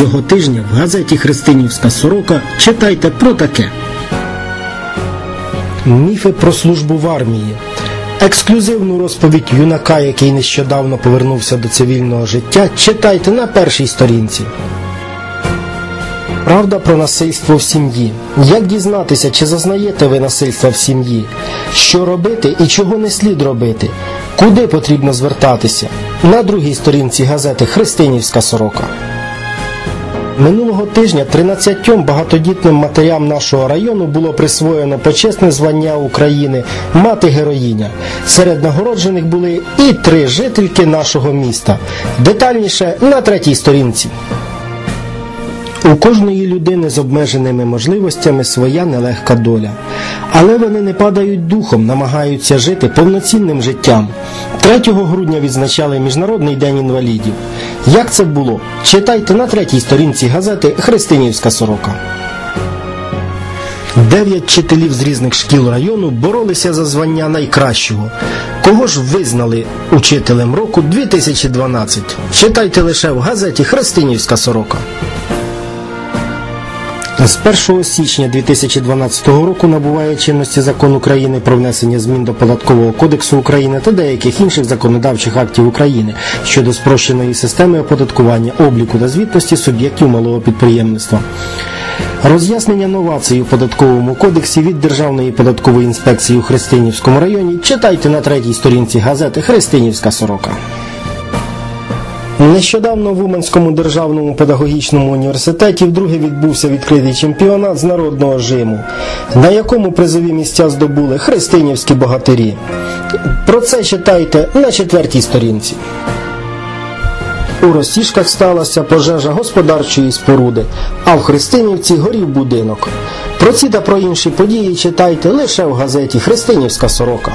Цього тижня в газеті Христинівська сорока читайте про таке. Міфи про службу в армії. Ексклюзивну розповідь юнака, який нещодавно повернувся до цивільного життя, читайте на першій сторінці. Правда про насильство в сім'ї. Як дізнатися, чи зазнаєте ви насильства в сім'ї? Що робити і чого не слід робити? Куди потрібно звертатися? На другій сторінці газети Христинівська сорока. Минулого тижня 13 багатодітним матерям нашого району було присвоєно почесне звання України Мати героїня. Серед нагороджених були і три жительки нашого міста. Детальніше на третій сторінці. У кожної людини з обмеженими можливостями своя нелегка доля. Але вони не падають духом, намагаються жити повноцінним життям. 3 грудня відзначали Міжнародний день інвалідів. Як це було? Читайте на третій сторінці газети Христинівська сорока. Дев'ять вчителів з різних шкіл району боролися за звання найкращого. Кого ж визнали учителем року 2012? Читайте лише в газеті Христинівська сорока. З 1 січня 2012 року набуває чинності закон України про внесення змін до Податкового кодексу України та деяких інших законодавчих актів України щодо спрощеної системи оподаткування, обліку та звітності суб'єктів малого підприємництва. Роз'яснення новацій у податковому кодексі від Державної податкової інспекції у Христинівському районі читайте на третій сторінці газети Христинівська сорока. Нещодавно в Уманському державному педагогічному університеті вдруге відбувся відкритий чемпіонат з народного жиму, на якому призові місця здобули христинівські богатирі. Про це читайте на четвертій сторінці. У Росішках сталася пожежа господарчої споруди, а в Христинівці горів будинок. Про ці та про інші події читайте лише в газеті Христинівська сорока.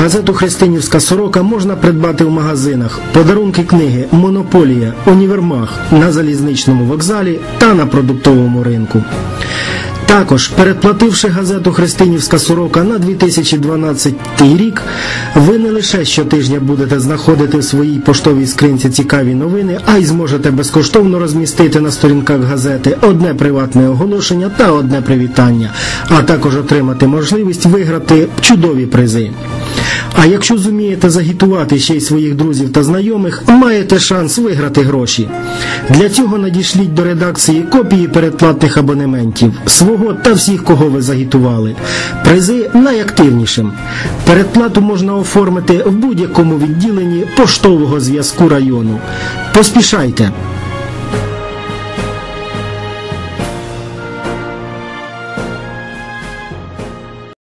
Газету Христинівська сорока можна придбати в магазинах, подарунки книги, монополія, універмаг на залізничному вокзалі та на продуктовому ринку. Також, передплативши газету Христинівська сорока на 2012 рік, ви не лише щотижня будете знаходити в своїй поштовій скринці цікаві новини, а й зможете безкоштовно розмістити на сторінках газети одне приватне оголошення та одне привітання, а також отримати можливість виграти чудові призи. А якщо зумієте загітувати ще й своїх друзів та знайомих, маєте шанс виграти гроші. Для цього надішліть до редакції копії передплатних абонементів свого та всіх, кого ви загітували. Призи найактивнішим. Передплату можна оформити в будь-якому відділенні поштового зв'язку району. Поспішайте!